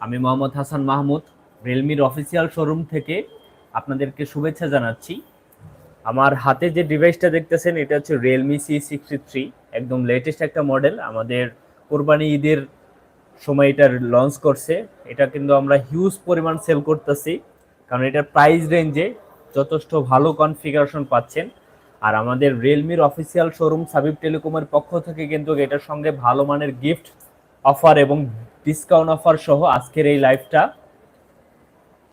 আমি মোহাম্মদ হাসান মাহমুদ রিয়েলমির official showroom থেকে আপনাদেরকে শুভেচ্ছা জানাচ্ছি। আমার হাতে যে ডিভাইসটা দেখতেছেন, এটা হচ্ছে রিয়েলমি সি সিক্সটি থ্রি একদম লেটেস্ট একটা মডেল আমাদের কোরবানি ঈদের সময় এটা লঞ্চ করছে। এটা কিন্তু আমরা হিউজ পরিমাণ সেল করতেছি, কারণ এটার প্রাইস রেঞ্জে যথেষ্ট ভালো কনফিগারেশন পাচ্ছেন। আর আমাদের রিয়েলমির অফিসিয়াল শোরুম সাবিব টেলিকমের পক্ষ থেকে কিন্তু এটার সঙ্গে ভালো মানের গিফট অফার এবং ডিসকাউন্ট অফার সহ আজকের এই লাইভটা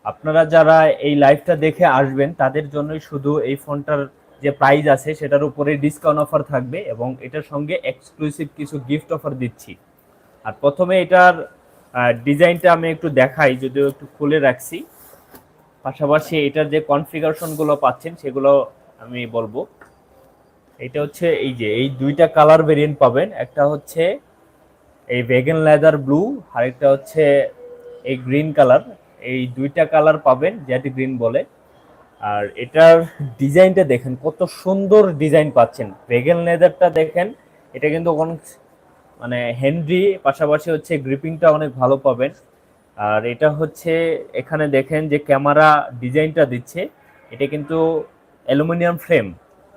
আপনারা যারা এই লাইভটা দেখে আসবেন, তাদের জন্যই শুধু এই ফোনটার যে প্রাইস আছে, সেটার উপরে ডিসকাউন্ট অফার থাকবে এবং এটার সঙ্গে এক্সক্লুসিভ কিছু গিফট অফার দিচ্ছি। আর প্রথমে এটার ডিজাইনটা আমি একটু দেখাই, যদিও একটু খুলে রাখছি। পাশাপাশি এটার যে কনফিগারেশনগুলো পাচ্ছেন, সেগুলো আমি বলব। এটা হচ্ছে এই যে, এই দুইটা কালার ভেরিয়েন্ট পাবেন। একটা হচ্ছে এই ভেগান লেদার ব্লু আরেকটা হচ্ছে এই গ্রিন কালার এই দুইটা কালার পাবেন যেটি গ্রিন বলে। আর এটার ডিজাইনটা দেখেন, কত সুন্দর ডিজাইন পাচ্ছেন। ভেগান লেদারটা দেখেন, এটা কিন্তু অনেক মানে হেনরি পাশাপাশি হচ্ছে গ্রিপিংটা অনেক ভালো পাবেন। আর এটা হচ্ছে, এখানে দেখেন যে ক্যামেরা ডিজাইনটা দিচ্ছে। এটা কিন্তু অ্যালুমিনিয়াম ফ্রেম।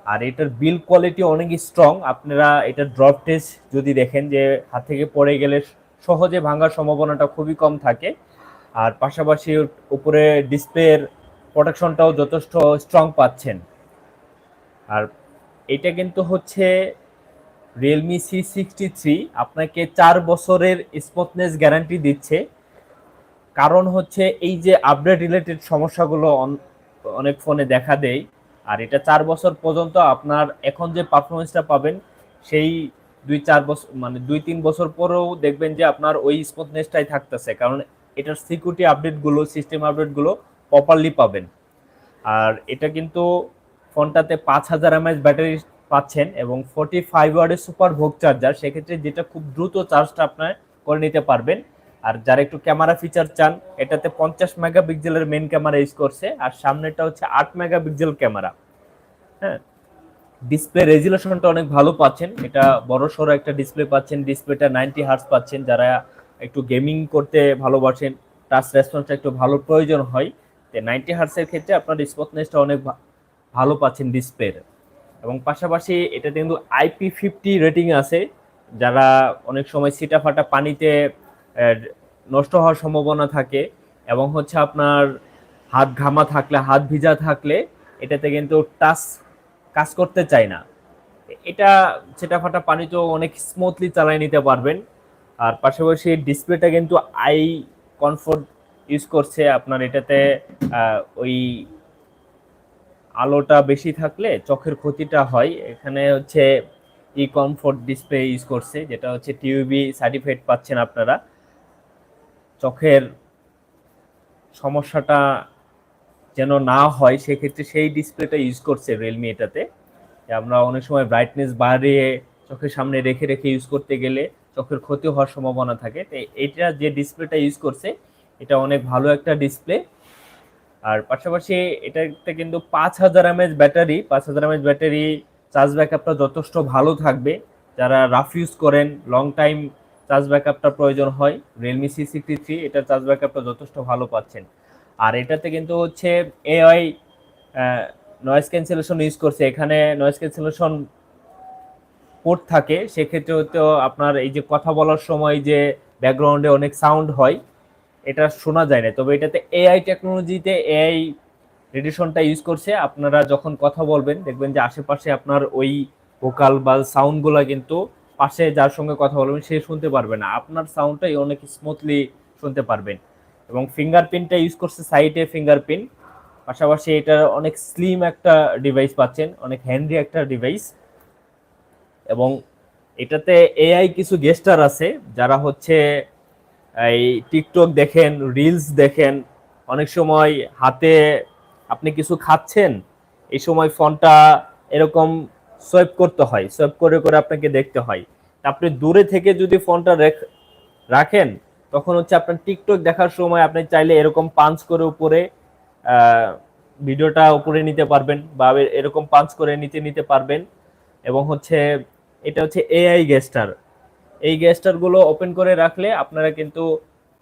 আর এটার বিল কোয়ালিটি অনেক স্ট্রং আপনারা এটা ড্রপ টেস্ট যদি দেখেন যে হাত থেকে পড়ে গেলে সহজে ভাঙার সম্ভাবনাটা খুবই কম থাকে। আর পাশাপাশি উপরে ডিসপ্লের প্রোটেকশনটাও যথেষ্ট স্ট্রং পাচ্ছেন। আর এটা কিন্তু হচ্ছে রিয়েলমি সি সিক্সটি থ্রি আপনাকে চার বছরের স্মুথনেস গ্যারান্টি দিচ্ছে। কারণ হচ্ছে এই যে আপডেট রিলেটেড সমস্যাগুলো অনেক ফোনে দেখা দেয়। আর এটা চার বছর পর্যন্ত আপনার এখন যে পারফরমেন্সটা পাবেন, সেই দুই চার বছর মানে দুই তিন বছর পরেও দেখবেন যে আপনার ওই স্মুথনেসটাই থাকতেছে। কারণ এটার সিকিউরিটি আপডেটগুলো সিস্টেম আপডেটগুলো প্রপারলি পাবেন। আর এটা কিন্তু ফোনটাতে পাঁচ হাজার এমএএচ ব্যাটারি পাচ্ছেন এবং ফোর্টি ফাইভ ওয়ার্ডের সুপার ভোগ চার্জার সেক্ষেত্রে যেটা খুব দ্রুত চার্জটা আপনার করে নিতে পারবেন। আর যারা একটু ক্যামেরা ফিচার চান, এটাতে পঞ্চাশ মেগা পিক্সেলের মেন ক্যামেরা ইউজ করছে, আর সামনেটা হচ্ছে আট মেগা পিক্সেল ক্যামেরা হ্যাঁ ডিসপ্লে রেজুলেশনটা অনেক ভালো পাচ্ছেন। এটা বড় সড়ো একটা ডিসপ্লে পাচ্ছেন। ডিসপ্লেটা নাইনটি হার্স পাচ্ছেন। যারা একটু গেমিং করতে ভালোবাসেন টাচ রেসপন্সটা একটু ভালো প্রয়োজন হয়। তো নাইনটি হার্সের ক্ষেত্রে আপনার স্মুথনেসটা অনেক ভালো পাচ্ছেন ডিসপ্লের এবং পাশাপাশি এটাতে কিন্তু আইপি ফিফটি রেটিং আছে। যারা অনেক সময় সিটা ফাটা পানিতে নষ্ট হওয়ার সম্ভাবনা থাকে এবং হচ্ছে আপনার হাত ঘামা থাকলে, হাত ভিজা থাকলে, এটাতে কিন্তু টাচ কাজ করতে চায় না। এটা সেটা ফাটা পানিতেও অনেক স্মুথলি চালাই নিতে পারবেন। আর পাশাপাশি ডিসপ্লেটা কিন্তু আই কমফোর্ট ইউজ করছে। আপনার এটাতে ওই আলোটা বেশি থাকলে চোখের ক্ষতিটা হয়। এখানে হচ্ছে ই কমফোর্ট ডিসপ্লে ইউজ করছে, যেটা হচ্ছে টিউবি সার্টিফাইড পাচ্ছেন আপনারা। চোখের সমস্যাটা যেন না হয়, সেক্ষেত্রে সেই ডিসপ্লেটা ইউজ করছে রিয়েলমি এটাতে। আমরা অনেক সময় ব্রাইটনেস বাড়িয়ে চোখের সামনে রেখে রেখে ইউজ করতে গেলে চোখের ক্ষতি হওয়ার সম্ভাবনা থাকে। তো এটা যে ডিসপ্লেটা ইউজ করছে, এটা অনেক ভালো একটা ডিসপ্লে। আর পাশাপাশি এটাতে কিন্তু পাঁচ হাজার এমএচ ব্যাটারি, পাঁচ হাজার এমএচ ব্যাটারি চার্জ ব্যাকআপটা যথেষ্ট ভালো থাকবে। যারা রাফ ইউজ করেন লং টাইম চার্জ ব্যাকআপটা প্রয়োজন হয়। রিয়েলমি সি সিক্সটি থ্রি এটার চার্জ ব্যাকআপটা যথেষ্ট ভালো পাচ্ছেন। আর এটাতে কিন্তু হচ্ছে এআই নয়েজ ক্যান্সেলেশন ইউজ করছে। এখানে নয়েজ ক্যান্সেলেশন পোর্ট থাকে, সেক্ষেত্রে হয়তো আপনার এই যে কথা বলার সময় যে ব্যাকগ্রাউন্ডে অনেক সাউন্ড হয়, এটা শোনা যায় না। তবে এটাতে এআই টেকনোলজিতে এআই রেডিয়েশনটা ইউজ করছে। আপনারা যখন কথা বলবেন, দেখবেন যে আশেপাশে আপনার ওই ভোকাল বা সাউন্ডগুলো কিন্তু পাশে যার সঙ্গে কথা বলবেন, সে শুনতে পারবে না। আপনার সাউন্ডটাই অনেক স্মুথলি শুনতে পারবেন। এবং ফিঙ্গারপ্রিন্টটা ইউজ করছে সাইডে ফিঙ্গারপ্রিন্ট পাশাপাশি এটা অনেক স্লিম একটা ডিভাইস পাচ্ছেন, অনেক হ্যান্ডি একটা ডিভাইস এবং এটাতে এআই কিছু গেস্টার আছে, যারা হচ্ছে, এই টিকটক দেখেন রিলস দেখেন, অনেক সময় হাতে আপনি কিছু খাচ্ছেন, এই সময় ফোনটা এরকম সোয়েপ করতে হয় সোয়েপ করে করে আপনাকে দেখতে হয়। আপনি দূরে থেকে যদি ফোনটা রাখেন তখন হচ্ছে আপনার টিকটক দেখার সময় আপনি চাইলে এরকম পাঞ্চ করে উপরে ভিডিওটা উপরে নিতে পারবেন বা এরকম পাঞ্চ করে নিচে নিতে পারবেন। এবং হচ্ছে এটা হচ্ছে এআই গেস্টার এই গেস্টারগুলো ওপেন করে রাখলে আপনারা কিন্তু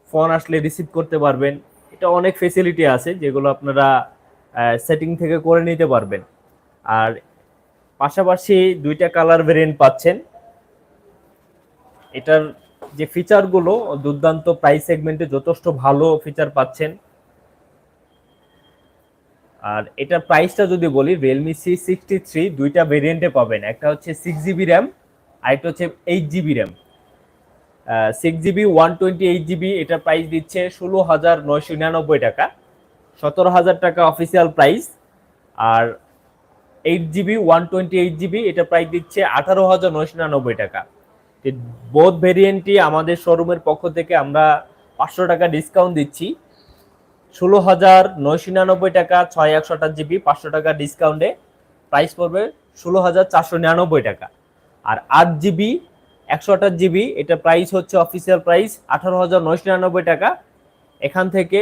ফোন আসলে রিসিভ করতে পারবেন। এটা অনেক ফেসিলিটি আছে যেগুলো আপনারা সেটিং থেকে করে নিতে পারবেন। আর পাশাপাশি দুইটা কালার ভেরিয়েন্ট পাচ্ছেন। এটার যে ফিচারগুলো দুর্দান্ত প্রাইস সেগমেন্টে যথেষ্ট ভালো ফিচার পাচ্ছেন। আর এটার প্রাইসটা যদি বলি রিয়েলমি সি সিক্সটি থ্রি দুইটা ভেরিয়েন্টে পাবেন। একটা হচ্ছে সিক্স জিবি র্যাম আর একটা হচ্ছে eight GB RAM six GB one twenty eight GB এটা প্রাইস দিচ্ছে ষোলো হাজার নয়শো নিরানব্বই টাকা। সতেরো হাজার টাকা অফিসিয়াল প্রাইস আর eight GB one twenty eight GB এটা প্রাইস দিচ্ছে আঠারো হাজার নয়শো নিরানব্বই টাকা। বোধ ভেরিয়েন্টটি আমাদের শোরুমের পক্ষ থেকে আমরা পাঁচশো টাকা ডিসকাউন্ট দিচ্ছি। ষোলো হাজার নয়শো নিরানব্বই টাকা, ছয় একশো আঠাশ জিবি, পাঁচশো টাকা ডিসকাউন্টে প্রাইস পড়বে ষোলো হাজার চারশো নিরানব্বই টাকা। আর আট জিবি, একশো আঠাশ জিবি, এটা প্রাইস হচ্ছে অফিসিয়াল প্রাইস আঠারো হাজার নয়শো নিরানব্বই টাকা। এখান থেকে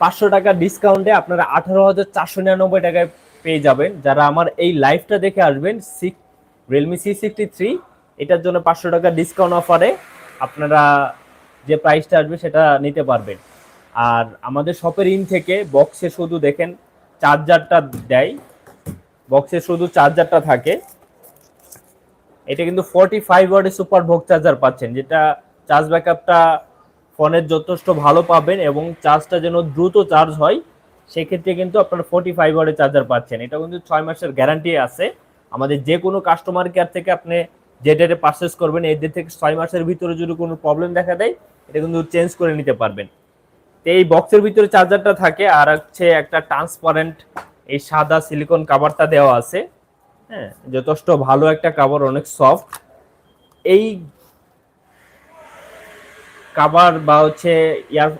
পাঁচশো টাকা ডিসকাউন্টে আপনারা আঠারো হাজার চারশো নিরানব্বই টাকায় পেয়ে যাবেন। যারা আমার এই লাইভটা দেখে আসবেন six Realme C sixty three এটার জন্য পাঁচশো টাকা ডিসকাউন্ট অফারে আপনারা যে প্রাইসটা আসবে সেটা নিতে পারবেন। আর আমাদের শপের ইন থেকে বক্সে শুধু দেখেন চার্জারটা দেয়। বক্সে শুধু চার্জারটা থাকে। এটা কিন্তু ফর্টি ফাইভ ওয়ার্ডের সুপার ভোগ চার্জার পাচ্ছেন, যেটা চার্জ ব্যাকআপটা ফোনের যথেষ্ট ভালো পাবেন এবং চার্জটা যেন দ্রুত চার্জ হয়, সেক্ষেত্রে কিন্তু আপনার ফোরটি ফাইভ ওয়ার্ডের চার্জার পাচ্ছেন। এটা কিন্তু ছয় মাসের গ্যারান্টি আছে। আমাদের যে কোনো কাস্টমার কেয়ার থেকে আপনি যে ডেটে পারচেস করবেন, এই ডেট থেকে ছয় মাসের ভিতরে যদি কোনো প্রবলেম দেখা দেয়, এটা কিন্তু চেঞ্জ করে নিতে পারবেন। তো এই বক্সের ভিতরে চার্জারটা থাকে, আর হচ্ছে একটা ট্রান্সপারেন্ট এই সাদা সিলিকন কাভারটা দেওয়া আছে। হ্যাঁ যথেষ্ট ভালো একটা কাভার অনেক সফট এই কাভার বা হচ্ছে ইয়ার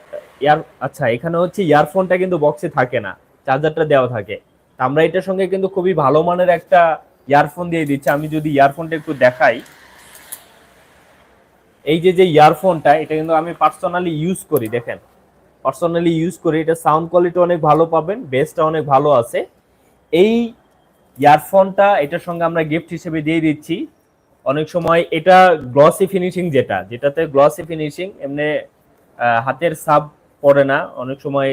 ইয়ার আচ্ছা এখানে হচ্ছে ইয়ারফোনটা কিন্তু বক্সে থাকে না চার্জারটা দেওয়া থাকে। আমরা এটার সঙ্গে কিন্তু খুবই ভালো মানের একটা ইয়ারফোন দিয়ে দিচ্ছি, আমি যদি ইয়ারফোনটা একটু দেখাই। এই যে যে ইয়ারফোনটা, এটা কিন্তু আমি পার্সোনালি ইউজ করি, দেখেন। পার্সোনালি ইউজ করি, এটা সাউন্ড কোয়ালিটি অনেক ভালো পাবেন বেসটা অনেক ভালো আছে। এই ইয়ারফোনটা, এটার সঙ্গে আমরা গিফট হিসেবে দিয়ে দিচ্ছি। অনেক সময় এটা গ্লসি ফিনিশিং যেটা, যেটাতে গ্লসি ফিনিশিং এমনি হাতের সাব পড়ে না। অনেক সময়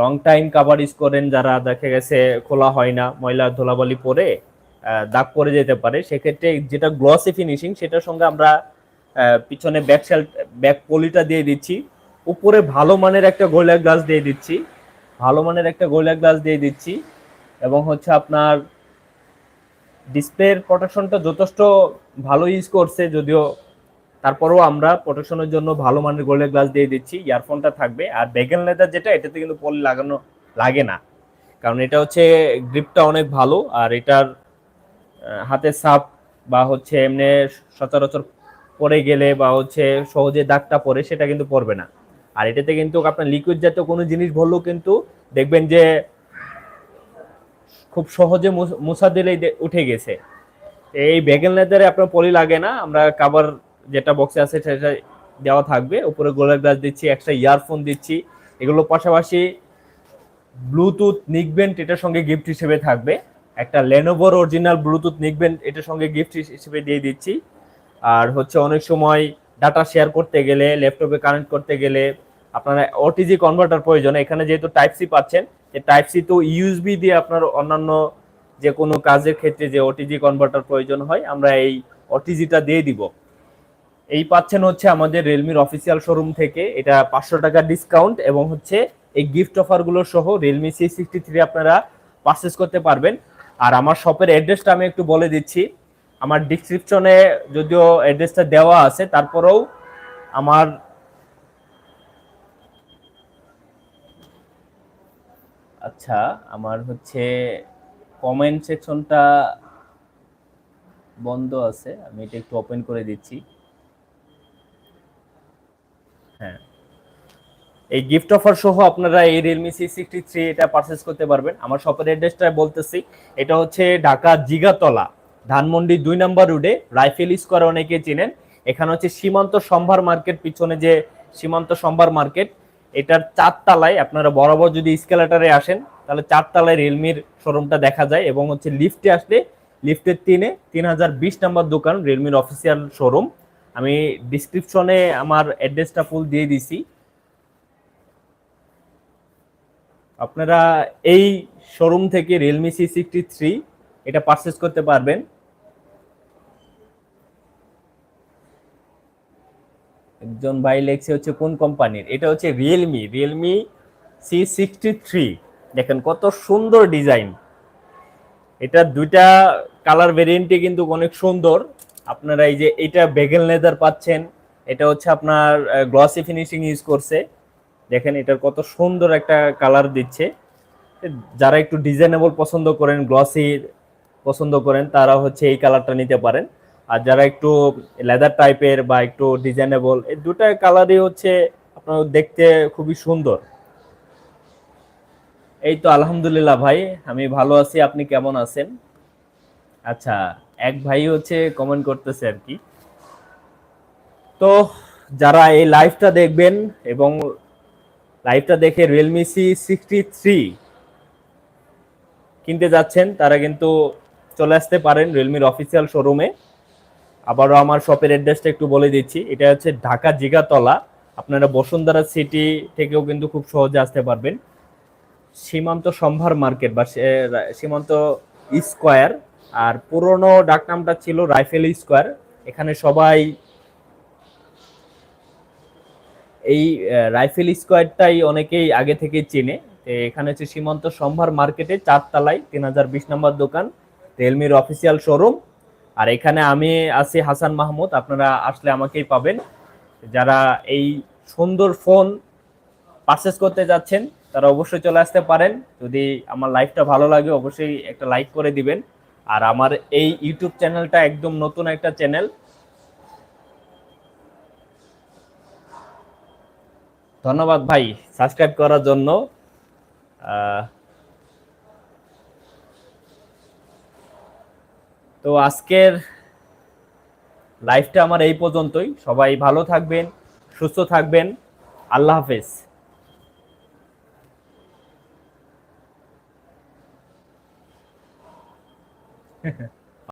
লং টাইম কাভার ইউজ করেন যারা দেখা গেছে খোলা হয় না, ময়লা ধুলাবালি পরে দাগ পড়ে যেতে পারে, সেক্ষেত্রে যেটা গ্লসি ফিনিশিং সেটার সঙ্গে আমরা পিছনে ব্যাক সেল ব্যাক পলিটা দিয়ে দিচ্ছি, উপরে ভালো মানের একটা গোলা গ্লাস দিয়ে দিচ্ছি, ভালো মানের একটা গোলা গ্লাস দিয়ে দিচ্ছি, এবং হচ্ছে আপনার ডিসপ্লের প্রোটেকশনটা যথেষ্ট ভালো ইউজ করছে, যদিও তারপরেও আমরা প্রোটেকশনের জন্য ভালো মানের গোল্ডের গ্লাস দিয়ে দিচ্ছি ইয়ারফোনটা থাকবে, আর বেগেন লেদার যেটা, এটাতে কিন্তু পলি লাগানো লাগে না। কারণ এটা হচ্ছে গ্রিপটা অনেক ভালো, আর এটার হাতের সাপ বা হচ্ছে এমনি সচরাচর পরে গেলে বা হচ্ছে সহজে দাগটা পরে, সেটা কিন্তু পড়বে না। আর এটাতে কিন্তু আপনার লিকুইড জাতীয় কোনো জিনিস ভরলেও কিন্তু দেখবেন যে খুব সহজে মুছ- দিলেই উঠে গেছে। এই বেগেল লেদারে আপনার পলি লাগে না, আমরা কাভার যেটা বক্সে আছে সেটা দেওয়া থাকবে। উপরে গোলার গ্লাস দিচ্ছি, একটা ইয়ারফোন দিচ্ছি। এগুলো পাশাপাশি ব্লুটুথ নিকবেন্ট এটার সঙ্গে গিফট হিসেবে থাকবে। একটা লেনোভোর অরিজিনাল ব্লুটুথ নিকবেন্ট এটার সঙ্গে গিফট হিসেবে দিয়ে দিচ্ছি। আর হচ্ছে অনেক সময় ডাটা শেয়ার করতে গেলে ল্যাপটপে কানেক্ট করতে গেলে আপনারা ওটিজি কনভার্টার প্রয়োজন। এখানে যেহেতু টাইপ সি পাচ্ছেন যে টাইপ সি তো ইউএসবি দিয়ে আপনার অন্যান্য যে কোনো কাজের ক্ষেত্রে যে ওটিজি কনভার্টার প্রয়োজন হয়, আমরা এই ওটিজিটা দিয়ে দিব। এই পাচ্ছেন হচ্ছে আমাদের রিয়েলমির অফিসিয়াল শোরুম থেকে। এটা পাঁচশো টাকা ডিসকাউন্ট এবং হচ্ছে এই গিফট অফারগুলো সহ রিয়েলমি সি সিক্সটি থ্রি আপনারা পারচেস করতে পারবেন। আর আমার শপের অ্যাড্রেসটা আমি একটু বলে দিচ্ছি। আমার ডিসক্রিপশনে যদিও অ্যাড্রেসটা দেওয়া আছে, তারপরেও আমার আচ্ছা আমার হচ্ছে কমেন্ট সেকশনটা বন্ধ আছে, আমি এটা একটু ওপেন করে দিচ্ছি। এই গিফট অফার সহ আপনারা এই রিয়েলমি সি সিক্সটি থ্রি এটা পারচেস করতে পারবেন। আমার শপের অ্যাড্রেসটা বলতেছি, এটা হচ্ছে ঢাকা জিগাতলা, ধানমন্ডি দুই নাম্বার রোডে রাইফেল স্কোয়ার অনেকে চিনেন। এখানে হচ্ছে সীমান্ত সম্ভার মার্কেট, পিছনে যে সীমান্ত সম্ভার মার্কেট, এটার চারতলায় আপনারা বরাবর যদি স্কেলেটারে আসেন, তাহলে চারতলায় রিয়েলমির শোরুমটা দেখা যায় এবং হচ্ছে লিফটে আসলে লিফটের তিনে তিন হাজার বিশ নাম্বার দোকান রিয়েলমির অফিসিয়াল শোরুম আমি ডিসক্রিপশনে আমার অ্যাড্রেসটা ফুল দিয়ে দিছি। আপনারা এই শোরুম থেকে রিয়েলমি সি সিক্সটি থ্রি এটা পারচেস করতে পারবেন। একজন ভাই লেখছে হচ্ছে, কোন কোম্পানির এটা হচ্ছে Realme Realme C sixty three দেখেন কত সুন্দর ডিজাইন এটা দুইটা কালার ভেরিয়েন্টে কিন্তু অনেক সুন্দর। আপনারা এই যে, এটা বেগেল লেদার পাচ্ছেন। এটা হচ্ছে আপনার গ্লসি ফিনিশিং ইউজ করছে। দেখেন এটার কত সুন্দর একটা কালার দিচ্ছে। যারা একটু ডিজাইনেবল পছন্দ করেন গ্লসি পছন্দ করেন তারা হচ্ছে এই কালারটা নিতে পারেন। আর যারা একটু লেদার টাইপের বা একটু ডিজাইনেবল এই দুটা কালারই হচ্ছে আপনার দেখতে খুবই সুন্দর। এই তো আলহামদুলিল্লাহ ভাই, আমি ভালো আছি, আপনি কেমন আছেন? আচ্ছা এক ভাই হচ্ছে কমেন্ট করতেছে আর কি। তো যারা এই লাইভটা দেখবেন এবং লাইভটা দেখে রিয়েলমি সি সিক্সটি থ্রি কিনতে যাচ্ছেন, তারা কিন্তু চলে আসতে পারেন রিয়েলমির অফিসিয়াল শোরুমে আবারও আমার শপের অ্যাড্রেসটা একটু বলে দিচ্ছি। এটা হচ্ছে ঢাকা জিগাতলা। আপনারা বসুন্ধরা সিটি থেকেও কিন্তু খুব সহজে আসতে পারবেন। সীমান্ত সম্ভার মার্কেট বা সীমান্ত স্কোয়ার আর পুরনো ডাকনামটা ছিল রাইফেল স্কোয়ার এখানে সবাই এই রাইফেল স্কোয়ারটাই অনেকেই আগে থেকে চেনে। এখানে হচ্ছে সীমান্ত সম্ভার মার্কেটে চারতলায় তিন হাজার বিশ নম্বর দোকান রিয়েলমির অফিসিয়াল শোরুম। আর এখানে আমি আছি হাসান মাহমুদ, আপনারা আসলে আমাকেই পাবেন। যারা এই সুন্দর ফোন পারচেস করতে যাচ্ছেন, তারা অবশ্যই চলে আসতে পারেন। যদি আমার লাইভটা ভালো লাগে, অবশ্যই একটা লাইক করে দিবেন। আর আমার এই ইউটিউব চ্যানেলটা একদম নতুন একটা চ্যানেল ধন্যবাদ ভাই সাবস্ক্রাইব করার জন্য। তো আজকের লাইফটা আমার এই পর্যন্তই। সবাই ভালো থাকবেন, সুস্থ থাকবেন। আল্লাহ হাফেজ।